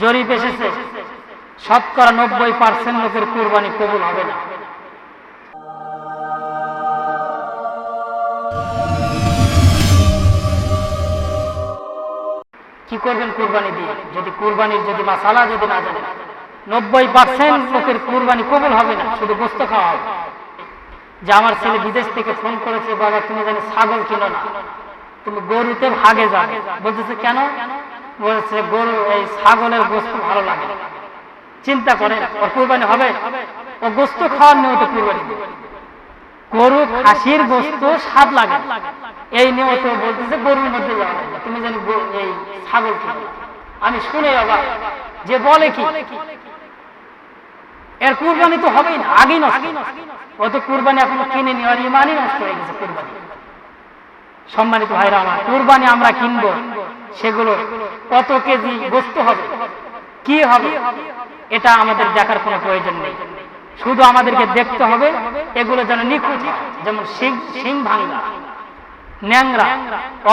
জরিপ এসেছে, শতকরা নব্বই পার্সেন্ট লোকের কুরবানি কবুল হবে না। কি করবেন কুরবানি দিয়ে? যদি কুরবানির যদি মাসালা যদি না জানেন, নব্বই পার্সেন্ট লোকের কুরবানি কবুল হবে না, শুধু গোস্ত খাওয়া হবে। যে আমার ছেলে বিদেশ থেকে ফোন করেছে, বাবা, তুমি জানি ছাগল কিনো না। তুমি গরুতে ভাগে যাবে। বলতেছে, কেন? বলছে, গরু, এই ছাগলের গোস্ত ভালো লাগে চিন্তা করেন, ওর কুরবানি হবে? ও গোস্ত খাওয়ার নিয়ত কুরবানি গরু, খাসির গোস্ত স্বাদ লাগে এই নিয়ত বলতেছে, গরুর মধ্যে যাওয়া তুমি জানি এই ছাগল না। আমি শুনে বাবা যে বলে কি? এর কুরবানি তো হবেই না, আগেই নষ্ট। ও তো কুরবানি এখনও কিনে নি আর ইমানই নষ্ট হয়ে গেছে কুরবানি। সম্মানিত ভাইরা আমার, কুরবানি আমরা কিনবো। সেগুলো কত কেজি গোস্ত হবে? কি হবে? এটা আমাদের দেখার কোনো প্রয়োজন নেই। শুধু আমাদেরকে দেখতে হবে, এগুলো যেন নিখুঁত, যেমন সিং ভাঙ্গা ন্যাংরা,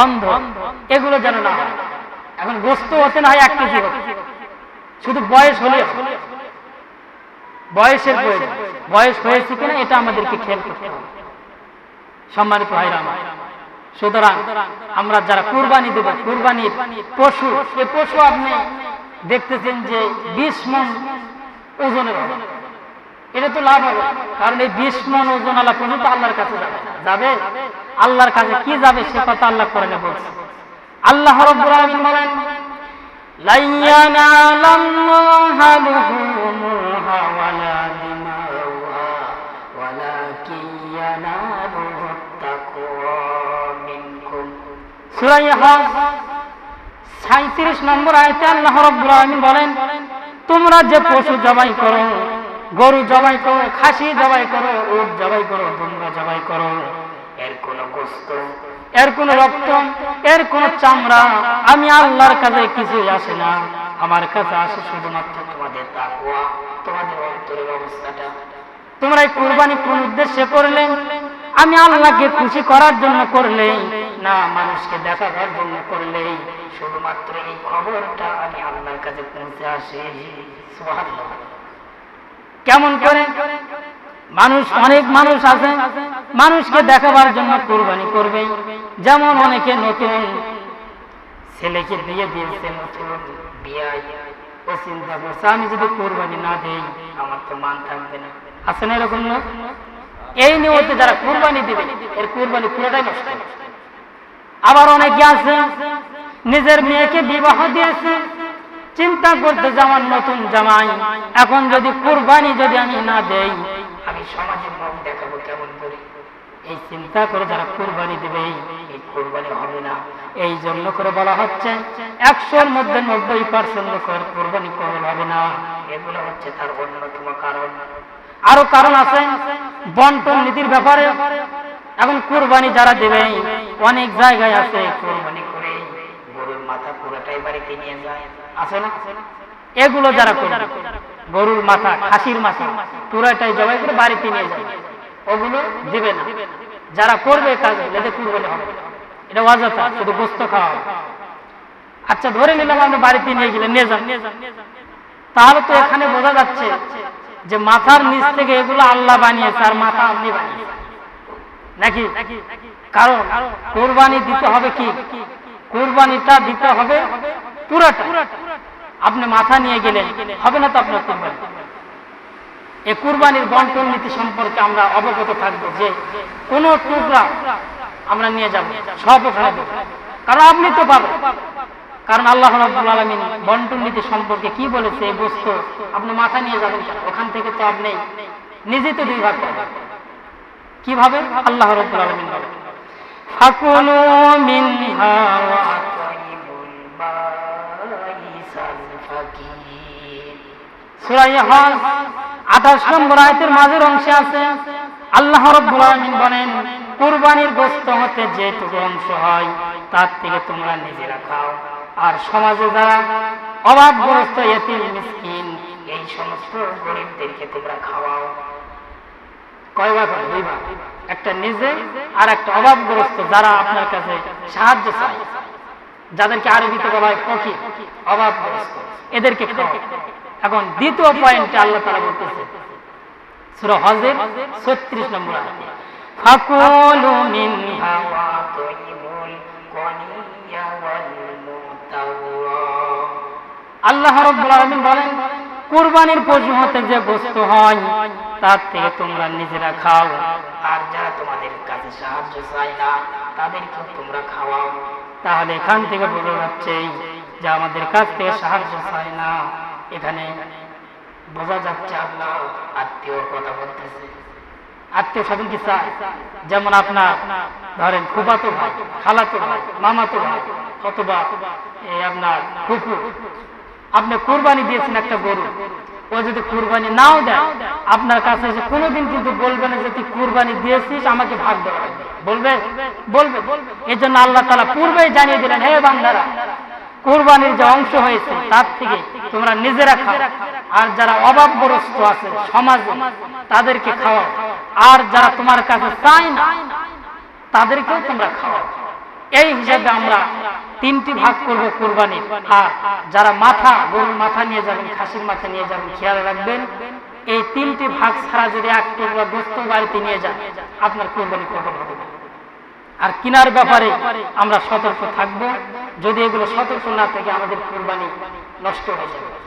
অন্ধ, এগুলো যেন না এখন গোস্ত হতে না হয় এক কেজি শুধু বয়স হলে বয়সের বয়স হয়েছে কিনা, এটা আমাদেরকে খেয়াল করতে হবে। সম্মানিত ভাইরা আমার সুতরাং আমরা যারা কুরবানি দেব কুরবানি পশু, এ পশু আপনি দেখতেছেন যে বিশ মন ওজনের এটা তো লাভ হবে, কারণ এই বিশ মন ওজন আলা পশু তো আল্লাহর কাছে যাবে আল্লাহর কাছে কি যাবে সে কথা আল্লাহ করে নেব আল্লাহ বলেন 37 নম্বর আয়াতে আল্লাহ রাব্বুল আলামিন বলেন, তোমরা যে পশু জবাই করো, গরু জবাই করো, খাসি জবাই করো, উট জবাই করো তোমরা জবাই করো, এর কোনো গোস্ত, এর কোন রক্ত, এর কোন চামড়া, আমি আল্লাহর কাছে কিছুই আসে না। আমার কাছে আসে শুধুমাত্র তোমাদের তোমাদের অন্তরের অবস্থাটা। তোমরা এই কুরবানি কোন উদ্দেশ্যে করলে? আমি আল্লাহকে খুশি করার জন্য করলে। না মানুষকে দেখাবার জন্য করলেই শুধুমাত্র এই খবরটা আমি আল্লাহর কাছে পৌঁছে আসে। কেমন করে? মানুষ, অনেক মানুষ আছে, মানুষকে দেখাবার জন্য কোরবানি করবে। যেমন অনেকে নতুন ছেলেকে বিয়ে দিয়েছে, নতুন চিন্তা আমি যদি কোরবানি না দেই, আমার তো মান থাকবে না। আছে না এরকম না এই নিয়তে যারা কোরবানি দিবে, এর কোরবানি পুরোটাই নষ্ট। আবার অনেকে আছে, নিজের মেয়েকে বিবাহ দিয়েছে, চিন্তা করতে যে আমার নতুন জামাই, এখন যদি কুরবানি যদি আমি না দেই, আমি সমাজে মুখ দেখাবো কেমন করে? এই চিন্তা করে যারা কুরবানি দেবে, এই কুরবানি হবে না। এই জন্য করে বলা হচ্ছে, একশোর মধ্যে নব্বই পার্সেন্ট লোকের কুরবানি কবল হবে না। এগুলো হচ্ছে তার অন্যতম কারণ। আরও কারণ আছে, বন্টন নীতির ব্যাপারে। এখন কুরবানি যারা দেবে অনেক জায়গায় আছে কুরবানি করে। গরুর মাথা পুরোটাই বাড়িতে নিয়ে যায়। আছে না? এগুলো যারা করবে গরুর মাথা খাসির মাথা পুরোটাই জবাই করে বাড়িতে নিয়ে যায়। ওগুলো দিবে না। যারা করবে কাজ এদের কুরবানি হবে। এটা অযথা শুধু গোস্ত খাওয়া আচ্ছা ধরে নিলাম আপনি বাড়িতে নিয়ে গেলেন নিয়ে যান। তাহলে তো এখানে বোঝা যাচ্ছে যে মাথার নিচ থেকে এগুলো আল্লাহ বানিয়েছে আর মাথা আপনি বানিয়েছেন। নাকি? কারণ কোরবানি দিতে হবে কি? কোরবানিটা দিতে হবে পুরাটা আপনি মাথা নিয়ে গেলেন, হবে না তো আপনার কোরবানি? এই কুরবানির বন্টন নীতি সম্পর্কে আমরা অবগত থাকব যে কোন টুকরা আমরা নিয়ে যাব, সব ওখানে কারণ আপনি তো পাবেন। কারণ আল্লাহ রাব্বুল আলামিন বন্টন নীতি সম্পর্কে কি বলেছে? এই বস্তু আপনি মাথা নিয়ে যাবেন ওখান থেকে তো আপনি নিজে তো দুই ভাগ কীভাবে? আল্লাহ রাব্বুল আলামিন ফাকুলু মিনহা ওয়া আতইমুল বাইসাল ফাকির। সূরা ইহরাজ 28 নম্বর আয়াতের মাঝের অংশে আছে, আল্লাহ রাব্বুল আলামিন বলেন, কুরবানির গোশত হতে যেটুকু অংশ হয়, তার থেকে তোমরা নিজেরা খাও। আর সমাজে যারা অভাবগ্রস্ত মিসকিন, এই সমস্ত গরিবদেরকে তোমরা খাওয়াও। একটা নিজে আর একটা অভাবগ্রস্ত যারা আপনার কাছে সাহায্য চায়, যাদেরকে আরবিতে বলা হয় ফকির, অভাবগ্রস্ত, এদেরকে এখন দ্বিতীয় পয়েন্টে আল্লাহ তারা বলতেছে, সূরা হজের 36 নম্বর আয়াত। ফাকুলু মিনহা ওয়া তাইবুল গনিয়া ওয়াল মুতাওয়া। আল্লাহ বলেন কুরবানির পশু হতে যে বস্তু হয়, তার থেকে তোমরা নিজেরা খাও। আর যারা তোমাদের কাছে সাহায্য চায় না তাদেরকে তোমরা খাওয়াও। তাহলে এখান থেকে বোঝা যাচ্ছে যে আমাদের কাছ থেকে সাহায্য চায় না। এখানে বোঝা যাচ্ছে আল্লাহ আত্মীয়র কথা বলতেছে। আত্মীয় স্বজন কি চায়? যেমন আপনার, ধরেন ফুফাতো ভাই, খালাতো ভাই, মামাতো ভাই, অথবা আপনার ফুফু। আপনি কুরবানি দিয়েছেন একটা গরু। ও যদি কুরবানি নাও দেয়, আপনার কাছে এসে কোনোদিন কিন্তু বলবে না যে তুই কুরবানি দিয়েছিস, আমাকে ভাগ দেওয়া। বলবে? বলবে। এই জন্য আল্লাহ তালা পূর্বেই জানিয়ে দিলেন, হে বান্দারা, কুরবানির যে অংশ হয়েছে, তার থেকে তোমরা নিজেরা খাও। আর যারা অভাবগ্রস্ত আছে সমাজে, তাদেরকে খাওয়াও। আর যারা তোমার কাছে চায় না, তাদেরকেও তোমরা খাওয়াও। এই হিসাবে আমরা তিনটি ভাগ করব কোরবানি। আর যারা মাথা, গরুর মাথা নিয়ে যাবেন, খাসির মাথা নিয়ে যাবেন, খেয়াল রাখবেন, এই তিনটি ভাগ ছাড়া যদি এক টুকরা গোস্ত বাড়িতে নিয়ে যান, আপনার কুরবানি কবল হবে। আর কিনার ব্যাপারে আমরা সতর্ক থাকব। যদি এগুলো সতর্ক না থেকে, আমাদের কুরবানি নষ্ট হয়ে যাবে।